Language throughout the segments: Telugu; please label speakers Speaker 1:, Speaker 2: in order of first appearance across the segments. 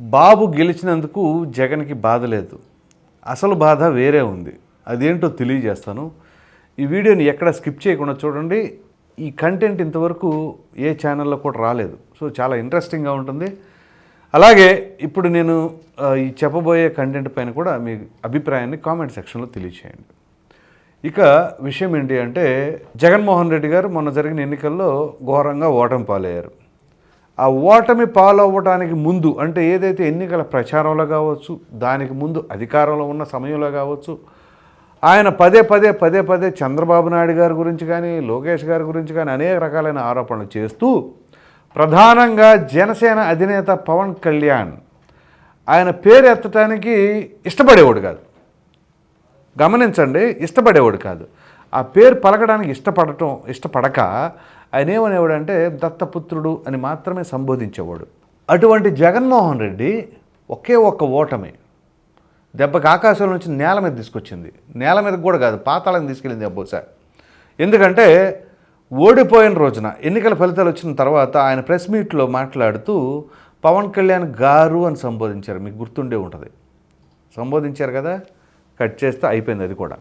Speaker 1: బాబు గెలిచినందుకు జగన్కి బాధ లేదు. అసలు బాధ వేరే ఉంది. అదేంటో తెలియజేస్తాను. ఈ వీడియోని ఎక్కడ స్కిప్ చేయకుండా చూడండి. ఈ కంటెంట్ ఇంతవరకు ఏ ఛానల్లో కూడా రాలేదు. సో చాలా ఇంట్రెస్టింగ్గా ఉంటుంది. అలాగే ఇప్పుడు నేను ఈ చెప్పబోయే కంటెంట్ పైన కూడా మీ అభిప్రాయాన్ని కామెంట్ సెక్షన్లో తెలియచేయండి. ఇక విషయం ఏంటి అంటే జగన్మోహన్ రెడ్డి గారు మొన్న జరిగిన ఎన్నికల్లో ఘోరంగా ఓటమి పాలయ్యారు ఆ ఓటమి పాలవ్వడానికి ముందు అంటే ఏదైతే ఎన్నికల ప్రచారంలో కావచ్చు దానికి ముందు అధికారంలో ఉన్న సమయంలో కావచ్చు ఆయన పదే పదే పదే పదే చంద్రబాబు నాయుడు గారి గురించి కానీ లోకేష్ గారి గురించి కానీ అనేక రకాలైన ఆరోపణలు చేస్తూ ప్రధానంగా జనసేన అధినేత పవన్ కళ్యాణ్ ఆయన పేరు ఎత్తటానికి ఇష్టపడేవాడు కాదు. గమనించండి ఇష్టపడేవాడు కాదు. ఆ పేరు పలకడానికి ఇష్టపడటం ఇష్టపడక ఆయన ఏమనేవాడంటే దత్తపుత్రుడు అని మాత్రమే సంబోధించేవాడు. అటువంటి జగన్మోహన్ రెడ్డి ఒకే ఒక్క ఓటమి. దెబ్బకి ఆకాశం నుంచి నేల మీద తీసుకొచ్చింది. నేల మీద కూడా కాదు పాతాళం తీసుకెళ్ళింది బహుశా. ఎందుకంటే ఓడిపోయిన రోజున ఎన్నికల ఫలితాలు వచ్చిన తర్వాత ఆయన ప్రెస్ మీట్లో మాట్లాడుతూ పవన్ కళ్యాణ్ గారు అని సంబోధించారు. మీకు గుర్తుండే ఉంటుంది. సంబోధించారు కదా? కట్ చేస్తే అయిపోయింది అది కూడా.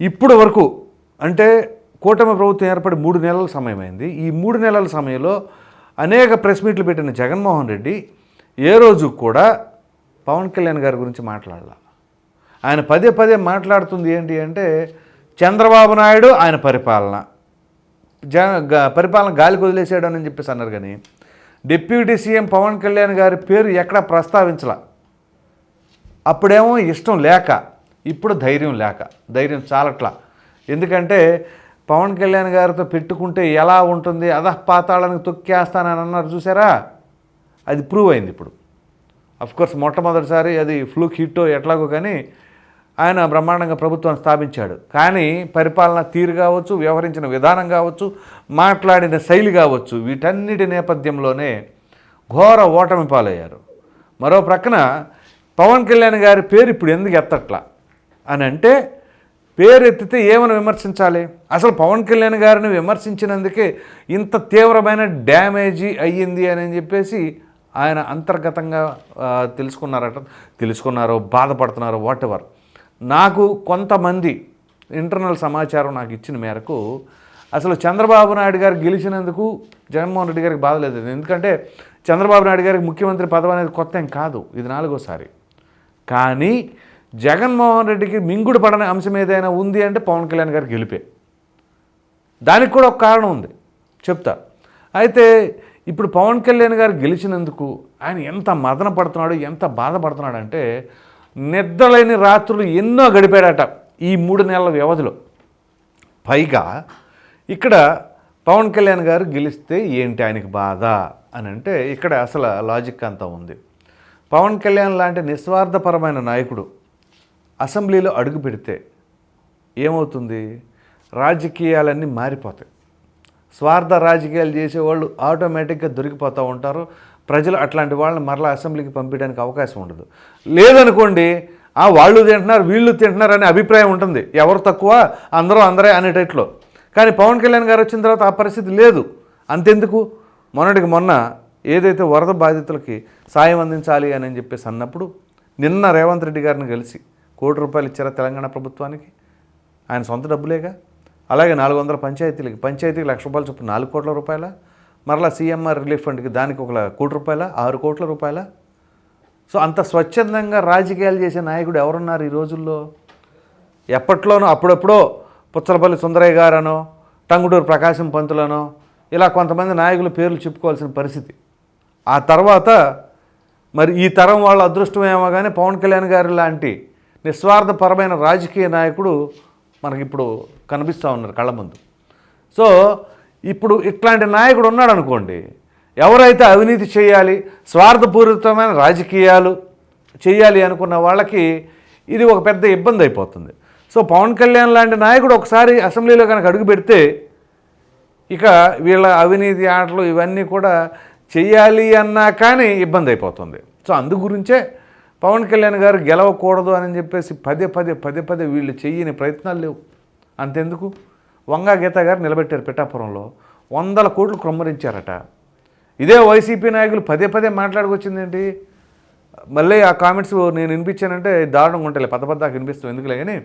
Speaker 1: ఇప్పుడు వరకు అంటే కూటమి ప్రభుత్వం ఏర్పడి మూడు నెలల సమయమైంది. ఈ మూడు నెలల సమయంలో అనేక ప్రెస్ మీట్లు పెట్టిన జగన్మోహన్ రెడ్డి ఏ రోజు కూడా పవన్ కళ్యాణ్ గారి గురించి మాట్లాడాల. ఆయన పదే పదే మాట్లాడుతుంది ఏంటి అంటే చంద్రబాబు నాయుడు ఆయన పరిపాలన. జ పరిపాలన గాలికి వదిలేసాడు అని చెప్పేసి అన్నారు కానీ డిప్యూటీ సీఎం పవన్ కళ్యాణ్ గారి పేరు ఎక్కడా ప్రస్తావించాల. అప్పుడేమో ఇష్టం లేక ఇప్పుడు ధైర్యం లేక ధైర్యం చాలట్లా. ఎందుకంటే పవన్ కళ్యాణ్ గారితో పెట్టుకుంటే ఎలా ఉంటుంది? అధః పాతాళానికి తొక్కేస్తానని అన్నారు చూసారా? అది ప్రూవ్ అయింది ఇప్పుడు. అఫ్కోర్స్ మొట్టమొదటిసారి అది ఫ్లూక్ హిట్టో ఎట్లాగో కానీ ఆయన బ్రహ్మాండంగా ప్రభుత్వాన్ని స్థాపించాడు. కానీ పరిపాలన తీరు కావచ్చు వ్యవహరించిన విధానం కావచ్చు మాట్లాడిన శైలి కావచ్చు వీటన్నిటి నేపథ్యంలోనే ఘోర ఓటమి పాలయ్యారు. మరో ప్రక్కన పవన్ కళ్యాణ్ గారి పేరు ఇప్పుడు ఎందుకు ఎత్తట్లా? అని అంటే పేరు ఎత్తితే ఏమని విమర్శించాలి? అసలు పవన్ కళ్యాణ్ గారిని విమర్శించినందుకే ఇంత తీవ్రమైన డ్యామేజీ అయ్యింది అని చెప్పేసి ఆయన అంతర్గతంగా తెలుసుకున్నారట. తెలుసుకున్నారో బాధపడుతున్నారో వాట్ ఎవర్ నాకు కొంతమంది ఇంటర్నల్ సమాచారం నాకు ఇచ్చిన మేరకు అసలు చంద్రబాబు నాయుడు గారు గెలిచినందుకు జగన్మోహన్ రెడ్డి గారికి బాధ లేదు. ఎందుకంటే చంద్రబాబు నాయుడు గారికి ముఖ్యమంత్రి పదవి అనేది కొత్త ఏం కాదు. ఇది నాలుగోసారి. కానీ జగన్మోహన్ రెడ్డికి మింగుడు పడని అంశం ఏదైనా ఉంది అంటే పవన్ కళ్యాణ్ గారు గెలిపే. దానికి కూడా ఒక కారణం ఉంది. చెప్తా. అయితే ఇప్పుడు పవన్ కళ్యాణ్ గారు గెలిచినందుకు ఆయన ఎంత మదన పడుతున్నాడు ఎంత బాధపడుతున్నాడు అంటే నిద్రలేని రాత్రులు ఎన్నో గడిపాడట ఈ మూడు నెలల వ్యవధిలో. పైగా ఇక్కడ పవన్ కళ్యాణ్ గారు గెలిస్తే ఏంటి ఆయనకి బాధ అని అంటే ఇక్కడ అసలు లాజిక్ అంతా ఉంది. పవన్ కళ్యాణ్ లాంటి నిస్వార్థపరమైన నాయకుడు అసెంబ్లీలో అడుగు పెడితే ఏమవుతుంది? రాజకీయాలన్నీ మారిపోతాయి. స్వార్థ రాజకీయాలు చేసేవాళ్ళు ఆటోమేటిక్గా దొరికిపోతూ ఉంటారు. ప్రజలు అట్లాంటి వాళ్ళని మరలా అసెంబ్లీకి పంపించడానికి అవకాశం ఉండదు. లేదనుకోండి ఆ వాళ్ళు తింటున్నారు వీళ్ళు తింటున్నారు అనే అభిప్రాయం ఉంటుంది. ఎవరు తక్కువ? అందరూ అందరే అనేటట్లో. కానీ పవన్ కళ్యాణ్ గారు వచ్చిన తర్వాత ఆ పరిస్థితి లేదు. అంతెందుకు? మొన్నటికి మొన్న ఏదైతే వరద బాధితులకి సాయం అందించాలి అని చెప్పేసి అన్నప్పుడు నిన్న రేవంత్ రెడ్డి గారిని కలిసి కోటి రూపాయలు ఇచ్చారా తెలంగాణ ప్రభుత్వానికి? ఆయన సొంత డబ్బులేగా? అలాగే నాలుగు వందల పంచాయతీలకి పంచాయతీకి లక్ష రూపాయలు చొప్పున నాలుగు కోట్ల రూపాయల? మరలా సీఎంఆర్ రిలీఫ్ ఫండ్కి దానికి ఒక కోటి రూపాయల? ఆరు కోట్ల రూపాయల? సో అంత స్వచ్ఛందంగా రాజకీయాలు చేసే నాయకుడు ఎవరున్నారు ఈ రోజుల్లో? ఎప్పట్లోనో అప్పుడెప్పుడో పుచ్చలపల్లి సుందరయ్య గారనో టంగుటూరు ప్రకాశం పంతులనో ఇలా కొంతమంది నాయకుల పేర్లు చెప్పుకోవాల్సిన పరిస్థితి. ఆ తర్వాత మరి ఈ తరం వాళ్ళ అదృష్టం ఏమో కానీ పవన్ కళ్యాణ్ గారి లాంటి నిస్వార్థపరమైన రాజకీయ నాయకుడు మనకి ఇప్పుడు కనిపిస్తూ ఉన్నారు కళ్ళ ముందు. సో ఇప్పుడు ఇట్లాంటి నాయకుడు ఉన్నాడు అనుకోండి ఎవరైతే అవినీతి చేయాలి స్వార్థపూరితమైన రాజకీయాలు చేయాలి అనుకున్న వాళ్ళకి ఇది ఒక పెద్ద ఇబ్బంది అయిపోతుంది. సో పవన్ కళ్యాణ్ లాంటి నాయకుడు ఒకసారి అసెంబ్లీలో కనుక అడుగు పెడితే ఇక వీళ్ళ అవినీతి ఆటలు ఇవన్నీ కూడా చెయ్యాలి అన్నా కానీ ఇబ్బంది అయిపోతుంది. సో అందు గురించే పవన్ కళ్యాణ్ గారు గెలవకూడదు అని చెప్పేసి పదే పదే పదే పదే వీళ్ళు చెయ్యని ప్రయత్నాలు లేవు. అంతెందుకు? వంగా గీత గారు నిలబెట్టారు పిఠాపురంలో. వందల కోట్లు క్రొమ్మరించారట ఇదే వైసీపీ నాయకులు పదే పదే మాట్లాడుకొచ్చింది ఏంటి మళ్ళీ ఆ కామెంట్స్ నేను వినిపించానంటే దారుణంగా ఉంటాయి. పెద్ద పెద్ద వినిపిస్తాం. ఎందుకులే కానీ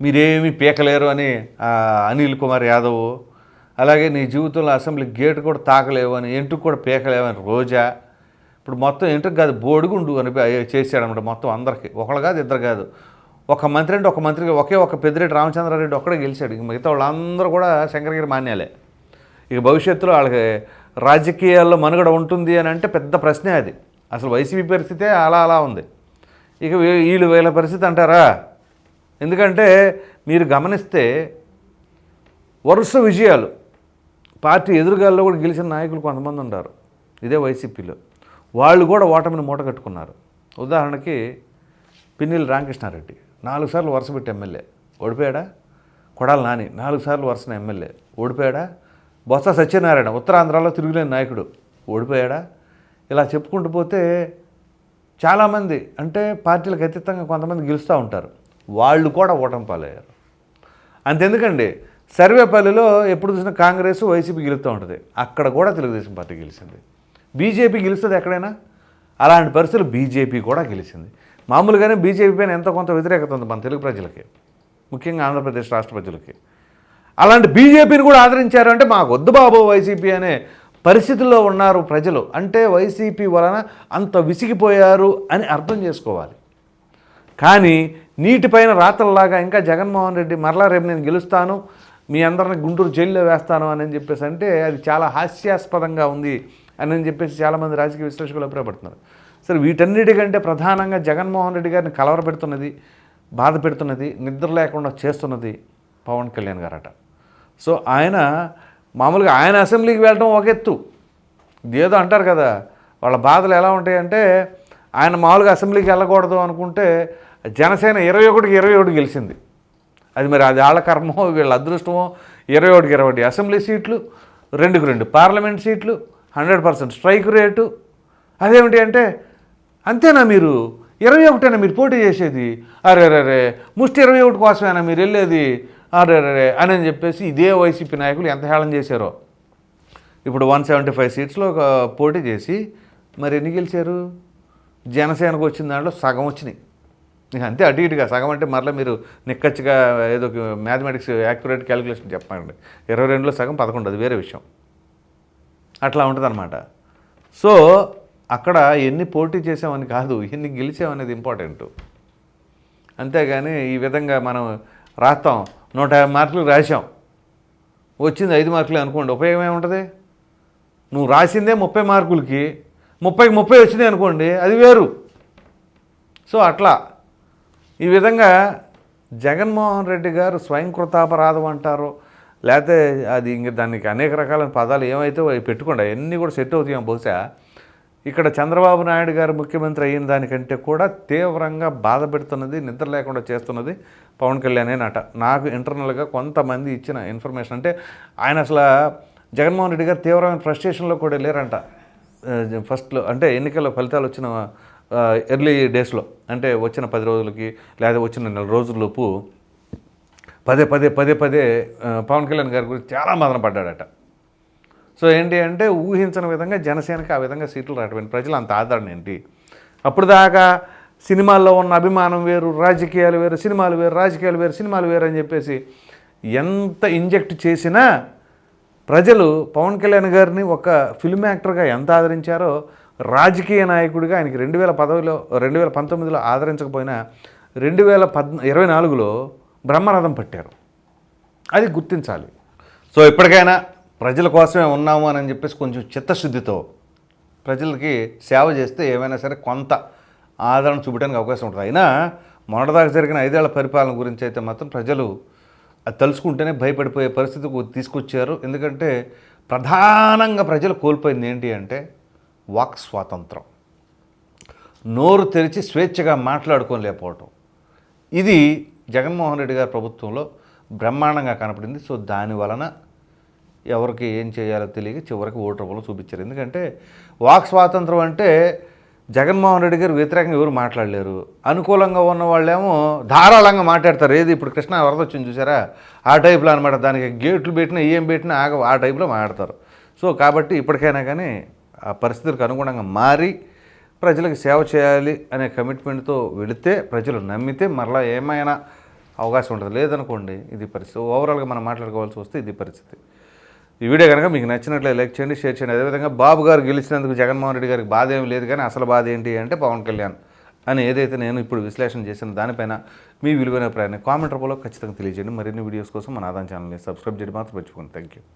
Speaker 1: మీరేమీ పీకలేరు అని అనిల్ కుమార్ యాదవ్. అలాగే నీ జీవితంలో అసెంబ్లీ గేట్ కూడా తాకలేవు అని ఎంటుకు కూడా పీకలేవు అని రోజా ఇప్పుడు మొత్తం ఇంటికి కాదు బోడుగుండు అని చేశాడనమాట మొత్తం అందరికీ. ఒకళ్ళు కాదు ఇద్దరు కాదు. ఒక మంత్రి అంటే ఒక మంత్రి ఒకే ఒక పెద్దిరెడ్డి రామచంద్రారెడ్డి ఒక్కడే గెలిచాడు. ఇక మిగతా వాళ్ళందరూ కూడా శంకరగిరి మాన్యాలే. ఇక భవిష్యత్తులో వాళ్ళకి రాజకీయాల్లో మనుగడ ఉంటుంది అని అంటే పెద్ద ప్రశ్నే అది. అసలు వైసీపీ పరిస్థితే అలా అలా ఉంది. ఇక వీళ్ళు వీళ్ళ పరిస్థితి అంటారా? ఎందుకంటే మీరు గమనిస్తే వరుస విజయాలు. పార్టీ ఎదురుగాల్లో కూడా గెలిచిన నాయకులు కొంతమంది ఉన్నారు ఇదే వైసీపీలో. వాళ్ళు కూడా ఓటమిని మూట కట్టుకున్నారు. ఉదాహరణకి పిన్నిల్ రామకృష్ణారెడ్డి నాలుగు సార్లు వరుస పెట్టి ఎమ్మెల్యే. ఓడిపోయాడా? కొడాలి నాని నాలుగు సార్లు వరుసన ఎమ్మెల్యే. ఓడిపోయాడా? బొత్స సత్యనారాయణ ఉత్తరాంధ్రలో తిరుగులేని నాయకుడు. ఓడిపోయాడా? ఇలా చెప్పుకుంటూ పోతే చాలామంది అంటే పార్టీలకు అతీతంగా కొంతమంది గెలుస్తూ ఉంటారు. వాళ్ళు కూడా ఓటమి పాలయ్యారు. అంతెందుకండి? సర్వేపల్లిలో ఎప్పుడు చూసినా కాంగ్రెస్ వైసీపీ గెలుస్తూ ఉంటుంది. అక్కడ కూడా తెలుగుదేశం పార్టీ గెలిచింది. బీజేపీ గెలుస్తుంది ఎక్కడైనా? అలాంటి పరిస్థితులు బీజేపీ కూడా గెలిచింది. మామూలుగానే బీజేపీ పైన ఎంతో కొంత వ్యతిరేకత ఉంది మన తెలుగు ప్రజలకి ముఖ్యంగా ఆంధ్రప్రదేశ్ రాష్ట్ర ప్రజలకి. అలాంటి బీజేపీని కూడా ఆదరించారు అంటే మాకు వద్దు బాబు వైసీపీ అనే పరిస్థితుల్లో ఉన్నారు ప్రజలు. అంటే వైసీపీ వలన అంత విసిగిపోయారు అని అర్థం చేసుకోవాలి. కానీ నీటిపైన రాతల్లాగా ఇంకా జగన్మోహన్ రెడ్డి మరలా రేపు నేను గెలుస్తాను మీ అందరిని గుంటూరు జైల్లో వేస్తాను అని చెప్పేసి అంటే అది చాలా హాస్యాస్పదంగా ఉంది అని చెప్పేసి చాలామంది రాజకీయ విశ్లేషకులు అభిప్రాయపడుతున్నారు. సరే వీటన్నిటికంటే ప్రధానంగా జగన్మోహన్ రెడ్డి గారిని కలవరపెడుతున్నది బాధ పెడుతున్నది నిద్ర లేకుండా చేస్తున్నది పవన్ కళ్యాణ్ గారట. సో ఆయన మామూలుగా ఆయన అసెంబ్లీకి వెళ్ళడం ఒక ఎత్తు. ఏదో అంటారు కదా వాళ్ళ బాధలు ఎలా ఉంటాయంటే ఆయన మామూలుగా అసెంబ్లీకి వెళ్ళకూడదు అనుకుంటే జనసేన ఇరవై ఒకటికి ఇరవై ఒకటి గెలిచింది. అది మరి అది వాళ్ళ కర్మో వీళ్ళ అదృష్టమో ఇరవై ఒకటికి ఇరవై ఒకటి. అసెంబ్లీ సీట్లు రెండుకు రెండు పార్లమెంట్ సీట్లు హండ్రెడ్ పర్సెంట్ స్ట్రైక్ రేటు. అదేమిటి అంటే అంతేనా మీరు? ఇరవై ఒకటేనా మీరు పోటీ చేసేది? అరే అరే ముష్టి ఇరవై ఒకటి కోసమేనా మీరు వెళ్ళేది? అరే అరే అని అని చెప్పేసి ఇదే వైసీపీ నాయకులు ఎంత హేళన చేశారో. ఇప్పుడు వన్ సెవెంటీ ఫైవ్ సీట్స్లో ఒక పోటీ చేసి మరి ఎన్ని గెలిచారు? జనసేనకు వచ్చిన దాంట్లో సగం వచ్చినాయి. ఇక అంతే అటు ఇటుగా. సగం అంటే మరలా మీరు నిక్కచ్చిగా ఏదో మ్యాథమెటిక్స్ యాక్యురేట్ క్యాలిక్యులేషన్ చెప్పండి ఇరవై రెండులో సగం పదకొండు అది వేరే విషయం. అట్లా ఉంటుందన్నమాట. సో అక్కడ ఎన్ని పోటీ చేసామని కాదు ఎన్ని గెలిచామనేది ఇంపార్టెంట్. అంతేగాని ఈ విధంగా మనం రాస్తాం. నూట యాభై మార్కులు రాసాం వచ్చింది ఐదు మార్కులు అనుకోండి ఉపయోగం ఏముంటుంది? నువ్వు రాసిందే ముప్పై మార్కులకి ముప్పైకి ముప్పై వచ్చినాయి అనుకోండి అది వేరు. సో అట్లా. ఈ విధంగా జగన్మోహన్ రెడ్డి గారు స్వయం కృతాపరాధం అంటారు. లేకపోతే అది ఇంక దానికి అనేక రకాలైన పదాలు ఏమైతే అవి పెట్టుకోండి అవన్నీ కూడా సెట్ అవుతాయి బహుశా. ఇక్కడ చంద్రబాబు నాయుడు గారు ముఖ్యమంత్రి అయిన దానికంటే కూడా తీవ్రంగా బాధ పెడుతున్నది నిద్ర లేకుండా చేస్తున్నది పవన్ కళ్యాణ్ నట. నాకు ఇంటర్నల్గా కొంతమంది ఇచ్చిన ఇన్ఫర్మేషన్ అంటే ఆయన అసలు జగన్మోహన్ రెడ్డి గారు తీవ్రమైన ఫ్రస్ట్రేషన్లో కూడా లేరంట. ఫస్ట్లో అంటే ఎన్నికల ఫలితాలు వచ్చిన ఎర్లీ డేస్లో అంటే వచ్చిన పది రోజులకి లేదా వచ్చిన నెల రోజుల్లోపు పదే పదే పదే పదే పవన్ కళ్యాణ్ గారి గురించి చాలా మదన పడ్డాడట. సో ఏంటి అంటే ఊహించని విధంగా జనసేనకి ఆ విధంగా సీట్లు రావటం ప్రజలు అంత ఆదరణ ఏంటి? అప్పుడు దాకా సినిమాల్లో ఉన్న అభిమానం వేరు రాజకీయాలు వేరు సినిమాలు వేరు రాజకీయాలు వేరు సినిమాలు వేరు అని చెప్పేసి ఎంత ఇంజెక్ట్ చేసినా ప్రజలు పవన్ కళ్యాణ్ గారిని ఒక ఫిల్మ్ యాక్టర్గా ఎంత ఆదరించారో రాజకీయ నాయకుడిగా ఆయనకి రెండు వేల పదవిలో రెండు వేల పంతొమ్మిదిలో ఆదరించకపోయినా రెండు వేల పద్ ఇరవై నాలుగులో బ్రహ్మరథం పట్టారు. అది గుర్తించాలి. సో ఇప్పటికైనా ప్రజల కోసమే ఉన్నాము అని చెప్పేసి కొంచెం చిత్తశుద్ధితో ప్రజలకి సేవ చేస్తే ఏమైనా సరే కొంత ఆదరణ చూపడానికి అవకాశం ఉంటుంది. అయినా మొన్నటిదాకా జరిగిన ఐదేళ్ళ పరిపాలన గురించి అయితే మాత్రం ప్రజలు అది తలుచుకుంటేనే భయపడిపోయే పరిస్థితికి తీసుకొచ్చారు. ఎందుకంటే ప్రధానంగా ప్రజలు కోల్పోయింది ఏంటి అంటే వాక్ స్వాతంత్రం. నోరు తెరిచి స్వేచ్ఛగా మాట్లాడుకోలేకపోవటం. ఇది జగన్మోహన్ రెడ్డి గారి ప్రభుత్వంలో బ్రహ్మాండంగా కనపడింది. సో దాని వలన ఎవరికి ఏం చేయాలో తెలియక చివరికి ఓటు రూపంలో చూపించారు. ఎందుకంటే వాక్ స్వాతంత్రం అంటే జగన్మోహన్ రెడ్డి గారు వ్యతిరేకంగా ఎవరు మాట్లాడలేరు. అనుకూలంగా ఉన్న వాళ్ళేమో ధారాళంగా మాట్లాడతారు. ఏది ఇప్పుడు కృష్ణ వరద వచ్చింది చూసారా? ఆ టైప్లో అనమాట దానికి గేట్లు పెట్టినా ఏం పెట్టినా ఆగ ఆ టైప్లో మాట్లాడతారు. సో కాబట్టి ఇప్పటికైనా కానీ ఆ పరిస్థితులకు అనుగుణంగా మారి ప్రజలకు సేవ చేయాలి అనే కమిట్మెంట్తో వెళితే ప్రజలు నమ్మితే మరలా ఏమైనా అవకాశం ఉంటుంది. లేదనుకోండి ఇది పరిస్థితి. ఓవరాల్గా మనం మాట్లాడుకోవాల్సి వస్తే ఇది పరిస్థితి. ఈ వీడియో కనుక మీకు నచ్చినట్లే లైక్ చేయండి షేర్ చేయండి. అదేవిధంగా బాబు గారు గెలిచినందుకు జగన్మోహన్ రెడ్డి గారికి బాధ ఏమి లేదు కానీ అసలు బాధ ఏంటి అంటే పవన్ కళ్యాణ్ అని ఏదైతే నేను ఇప్పుడు విశ్లేషణ చేసిన దానిపైన మీ విలువైన ప్రయాణం కామెంట్ రూపంలో ఖచ్చితంగా తెలియజేయండి. మరిన్ని వీడియోస్ కోసం మన ఆదాయం ఛానల్ని సబ్స్క్రైబ్ చేయడం మాత్రం మర్చిపోండి థ్యాంక్ యూ